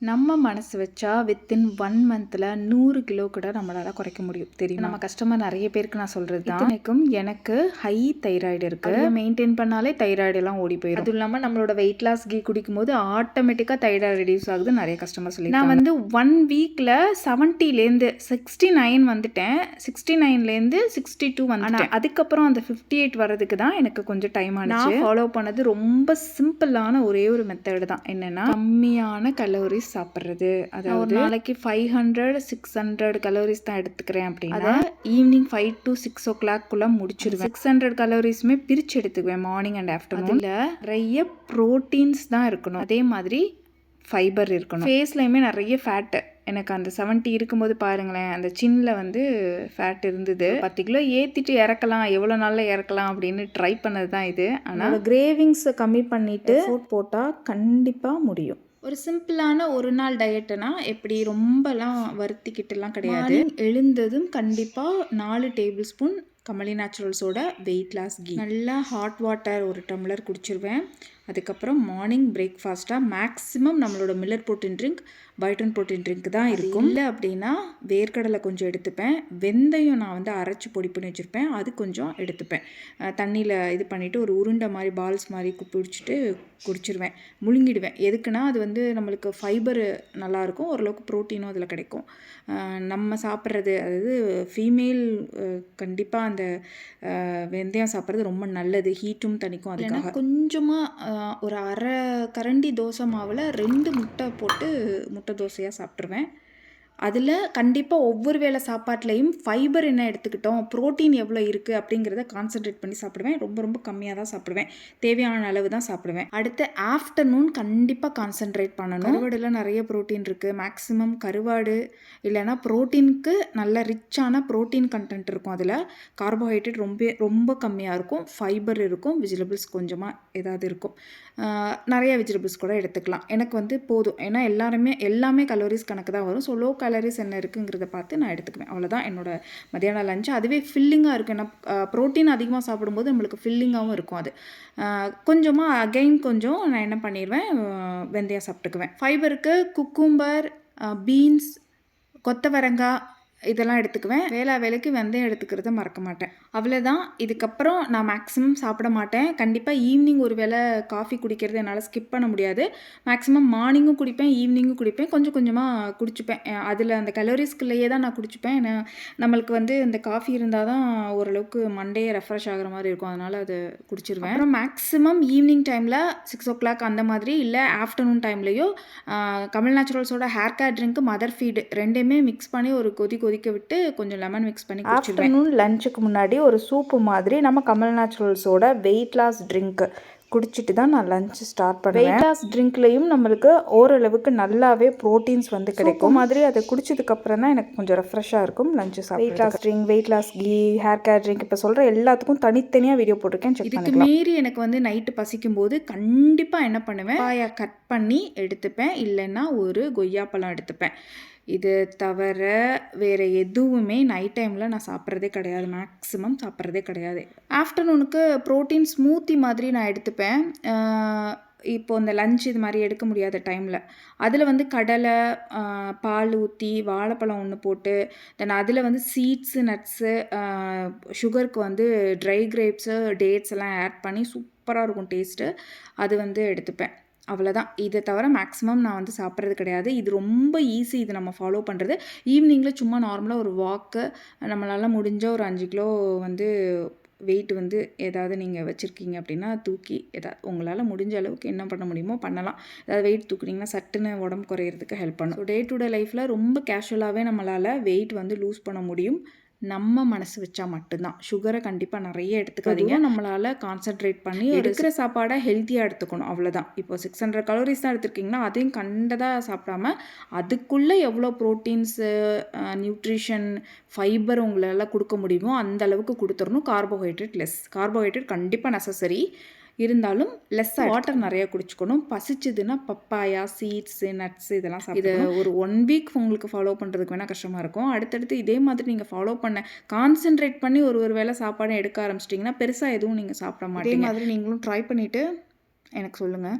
நம்ம மனசு வச்சா வித்தின் ஒன் மந்தில் நூறு கிலோ கூட நம்மளால் குறைக்க முடியும். தெரியும்? நம்ம கஸ்டமர் நிறைய பேருக்கு நான் சொல்கிறது தான் இத்தனைக்கும் எனக்கு ஹை தைராய்டு இருக்குது மெயின்டைன் பண்ணாலே தைராய்டு எல்லாம் ஓடி போயிடும் அதுவும் இல்லாமல் நம்மளோட வெயிட் லாஸ் கீ குடிக்கும்போது ஆட்டோமேட்டிக்காக தைராய்டு ரெடியூஸ் ஆகுது. நிறைய கஸ்டமர் சொல்லி நான் வந்து ஒன் வீக்கில் செவன்ட்டிலேருந்து சிக்ஸ்டி நைன் வந்துட்டேன். சிக்ஸ்டி நைன்லேருந்து சிக்ஸ்டி டூ வந்துட்டேன். அதுக்கப்புறம் அந்த ஃபிஃப்டி எயிட் வரதுக்கு தான் எனக்கு கொஞ்சம் டைம் ஆனிச்சு. ஃபாலோ பண்ணது ரொம்ப சிம்பிளான ஒரே ஒரு மெத்தடு தான். என்னென்னா கம்மியான கலோரிஸ் சாப்பிட்றது. அதாவது நாளைக்கு five hundred six hundred calories தான் எடுத்துக்கிறேன் அப்படின்னா ஈவினிங் ஃபைவ் டு சிக்ஸ் ஓ கிளாக்குள்ளே முடிச்சிருவேன். சிக்ஸ் ஹண்ட்ரட் கலோரிஸுமே பிரித்து எடுத்துக்குவேன் மார்னிங் அண்ட் ஆஃப்டர்நூனில் நிறைய ப்ரோட்டீன்ஸ் தான் இருக்கணும். அதே மாதிரி ஃபைபர் இருக்கணும். ஃபேஸ்லையுமே நிறைய ஃபேட்டு எனக்கு அந்த செவன்ட்டி இருக்கும்போது பாருங்களேன் அந்த சின்னில் வந்து ஃபேட் இருந்தது. பத்து கிலோ ஏற்றிட்டு இறக்கலாம் எவ்வளோ நாளில் இறக்கலாம் அப்படின்னு ட்ரை பண்ணது தான் இது ஆனால் கிரேவிங்ஸை கம்மி பண்ணிவிட்டு ஃபுட் போட்டால் கண்டிப்பாக முடியும். ஒரு சிம்பிளான ஒரு நாள் டயட்டுனா எப்படி ரொம்பலாம் வருத்திக்கிட்டுலாம் கிடையாது. எழுந்ததும் கண்டிப்பாக நாலு டேபிள் ஸ்பூன் கமலி நேச்சுரல்ஸோட வெயிட் லாஸ் கீ நல்லா ஹாட் வாட்டர் ஒரு டம்ளர் குடிச்சிருவேன். அதுக்கப்புறம் மார்னிங் பிரேக்ஃபாஸ்ட்டாக மேக்ஸிமம் நம்மளோட Miller protein drink Bioton protein drink தான் இருக்கும். இல்லை அப்படின்னா வேர்க்கடலை கொஞ்சம் எடுத்துப்பேன். வெந்தயம் நான் வந்து அரைச்சி பொடி பண்ணி வச்சுருப்பேன். அது கொஞ்சம் எடுத்துப்பேன். தண்ணியில் இது பண்ணிவிட்டு ஒரு உருண்டை மாதிரி பால்ஸ் மாதிரி பிடிச்சிட்டு குடிச்சிருவேன். முழுங்கிடுவேன். எதுக்குன்னா அது வந்து நம்மளுக்கு ஃபைபர் நல்லாயிருக்கும் ஓரளவுக்கு ப்ரோட்டீனும் அதில் கிடைக்கும். நம்ம சாப்பிட்றது அதாவது ஃபீமேல் கண்டிப்பாக அந்த வெந்தயம் சாப்பிட்றது ரொம்ப நல்லது. ஹீட்டும் தணிக்கும் அதுக்காக. கொஞ்சமாக ஒரு அரை கரண்டி தோசை மாவில் ரெண்டு முட்டை போட்டு முட்டை தோசையாக சாப்பிட்ருவேன் அதில் கண்டிப்பாக ஒவ்வொரு வேளை சாப்பாட்லேயும் ஃபைபர் என்ன எடுத்துக்கிட்டோம்? ப்ரோட்டீன் எவ்வளோ இருக்குது அப்படிங்கிறத கான்சென்ட்ரேட் பண்ணி சாப்பிடுவேன். ரொம்ப ரொம்ப கம்மியாக தான் சாப்பிடுவேன். தேவையான அளவு தான் சாப்பிடுவேன். அடுத்து ஆஃப்டர்நூன் கண்டிப்பாக கான்சென்ட்ரேட் பண்ணணும். கருவாடில் நிறைய ப்ரோட்டீன் இருக்குது மேக்ஸிமம் கருவாடு இல்லைனா ப்ரோட்டீனுக்கு நல்ல ரிச்சான ப்ரோட்டீன் கண்டென்ட் இருக்கும் அதில். கார்போஹைட்ரேட் ரொம்ப ரொம்ப கம்மியாக இருக்கும். ஃபைபர் இருக்கும். வெஜிடபிள்ஸ் கொஞ்சமாக ஏதாவது இருக்கும். நிறைய வெஜிடபிள்ஸ் கூட எடுத்துக்கலாம். எனக்கு வந்து போதும். ஏன்னா எல்லாருமே எல்லாமே கலோரிஸ் கணக்கு தான் வரும். ஸோ லோ கலரிஸ் என்ன இருக்குங்கிறத பார்த்து நான் எடுத்துக்குவேன். அவ்வளோதான் என்னோடய மதியான லஞ்சு அதுவே ஃபில்லிங்காக இருக்கும் ஏன்னா ப்ரோட்டீன் அதிகமாக சாப்பிடும்போது நம்மளுக்கு ஃபில்லிங்காகவும் இருக்கும் அது. கொஞ்சமாக அகைன் கொஞ்சம் நான் என்ன பண்ணிடுவேன் வெந்தயம் சாப்பிட்டுக்குவேன். ஃபைபருக்கு குக்கும்பர் பீன்ஸ் கொத்தவரங்காய் இதெல்லாம் எடுத்துக்குவேன். வேளா வேலைக்கு வெந்தயம் எடுத்துக்கிறத மறக்க மாட்டேன். அவ்வளோதான் இதுக்கப்புறம் நான் மேக்ஸிமம் சாப்பிட மாட்டேன். கண்டிப்பாக ஈவினிங் ஒரு வேளை காஃபி குடிக்கிறது என்னால் ஸ்கிப் பண்ண முடியாது. மேக்ஸிமம் மார்னிங்கும் குடிப்பேன் ஈவினிங்கும் குடிப்பேன். கொஞ்சம் கொஞ்சமாக குடிச்சுப்பேன். அதில் அந்த கலோரிஸ்குள்ளேயே தான் நான் குடிச்சுப்பேன். நம்மளுக்கு வந்து இந்த காஃபி இருந்தால் தான் ஓரளவுக்கு மண்டே ரெஃப்ரெஷ் ஆகிற மாதிரி இருக்கும். அதனால் அது குடிச்சிருவேன். அப்புறம் மேக்ஸிமம் ஈவினிங் டைமில் சிக்ஸ் ஓ கிளாக் அந்த மாதிரி இல்லை ஆஃப்டர்நூன் டைம்லேயோ Kamal நேச்சுரல்ஸோட hair care drink mother feed ரெண்டுமே மிக்ஸ் பண்ணி ஒரு கொதி கொதி கொதிக்க விட்டு கொஞ்சம் லெமன் மிக்ஸ் பண்ணி ஆஃப்டர்நூன் லஞ்சுக்கு முன்னாடி ஒரு சூப்பு மாதிரி நம்ம கமல் நேச்சுரல்ஸோட வெயிட் லாஸ் ட்ரிங்க்கு குடிச்சிட்டு தான் நான் லஞ்ச் ஸ்டார்ட் பண்ணுவேன். வெயிட் லாஸ் ட்ரிங்க்லேயும் நம்மளுக்கு ஓரளவுக்கு நல்லாவே ப்ரோட்டீன்ஸ் வந்து கிடைக்கும். மாதிரி அதை குடிச்சதுக்கப்புறம் தான் எனக்கு கொஞ்சம் ரெஃப்ரெஷ்ஷாக இருக்கும் லஞ்சு சாப்பிட்டு weight loss drink weight loss key hair care drink இப்போ சொல்கிற எல்லாத்துக்கும் தனித்தனியாக வீடியோ போட்டிருக்கேன். செக் இதுக்கு மீறி எனக்கு வந்து நைட்டு பசிக்கும் போது கண்டிப்பாக என்ன பண்ணுவேன்? பாயா கட் பண்ணி எடுத்துப்பேன். இல்லைன்னா ஒரு கொய்யாப்பழம் எடுத்துப்பேன். இது தவிர வேறு எதுவுமே நைட் டைமில் நான் சாப்பிட்றதே கிடையாது. மேக்ஸிமம் சாப்பிட்றதே கிடையாது. ஆஃப்டர்நூனுக்கு ப்ரோட்டீன் ஸ்மூத்தி மாதிரி நான் எடுத்துப்பேன். இப்போது இந்த லஞ்ச் இது மாதிரி எடுக்க முடியாத டைமில் அதில் வந்து கடலை பால் ஊற்றி வாழைப்பழம் ஒன்று போட்டு தென் அதில் வந்து சீட்ஸு நட்ஸு சுகருக்கு வந்து ட்ரை கிரேப்ஸு டேட்ஸ் எல்லாம் ஆட் பண்ணி சூப்பராக இருக்கும் டேஸ்ட்டு அது வந்து எடுத்துப்பேன். அவ்வளோதான் இதை தவிர மேக்ஸிமம் நான் வந்து சாப்பிட்றது கிடையாது. இது ரொம்ப ஈஸி இது நம்ம ஃபாலோ பண்ணுறது ஈவினிங்கில் சும்மா நார்மலாக ஒரு வாக்கு நம்மளால் முடிஞ்ச ஒரு அஞ்சு கிலோ வந்து வெயிட் வந்து ஏதாவது நீங்கள் வச்சுருக்கீங்க அப்படின்னா தூக்கி ஏதாவது உங்களால் முடிஞ்ச அளவுக்கு என்ன பண்ண முடியுமோ பண்ணலாம். ஏதாவது வெயிட் தூக்குனீங்கன்னா சட்டுன்னு உடம்பு குறையிறதுக்கு ஹெல்ப் பண்ணும். ஸோ டே டு டே லைஃப்பில் ரொம்ப கேஷுவலாகவே நம்மளால் வெயிட் வந்து லூஸ் பண்ண முடியும். நம்ம மனசு வச்சா மட்டும்தான். சுகரை கண்டிப்பாக நிறைய எடுத்துக்காதீங்க. நம்மளால் கான்சென்ட்ரேட் பண்ணி எடுக்கிற சாப்பாடை ஹெல்த்தியாக எடுத்துக்கணும். அவ்வளோதான் இப்போ சிக்ஸ் ஹண்ட்ரட் கலோரிஸ் தான் எடுத்துருக்கீங்கன்னா அதையும் கண்டதாக சாப்பிடாம அதுக்குள்ளே எவ்வளோ ப்ரோட்டீன்ஸு நியூட்ரிஷன் ஃபைபர் உங்களால் கொடுக்க முடியுமோ அந்த அளவுக்கு கொடுத்துடணும். கார்போஹைட்ரேட் லெஸ் கார்போஹைட்ரேட் கண்டிப்பாக நெசசரி இருந்தாலும் லெஸ் வாட்டர் நிறைய குடிச்சுக்கணும். பசிச்சதுன்னா பப்பாயா சீட்ஸு நட்ஸ் இதெல்லாம் இது ஒரு ஒன் வீக் உங்களுக்கு ஃபாலோ பண்ணுறதுக்கு வேணால் கஷ்டமாக இருக்கும். அடுத்தடுத்து இதே மாதிரி நீங்கள் ஃபாலோ பண்ண கான்சென்ட்ரேட் பண்ணி ஒரு ஒரு வேளை சாப்பாடு எடுக்க ஆரம்பிச்சிட்டிங்கன்னா பெருசாக எதுவும் நீங்கள் சாப்பிட மாட்டீங்க. மாதிரி நீங்களும் ட்ரை பண்ணிவிட்டு எனக்கு சொல்லுங்கள்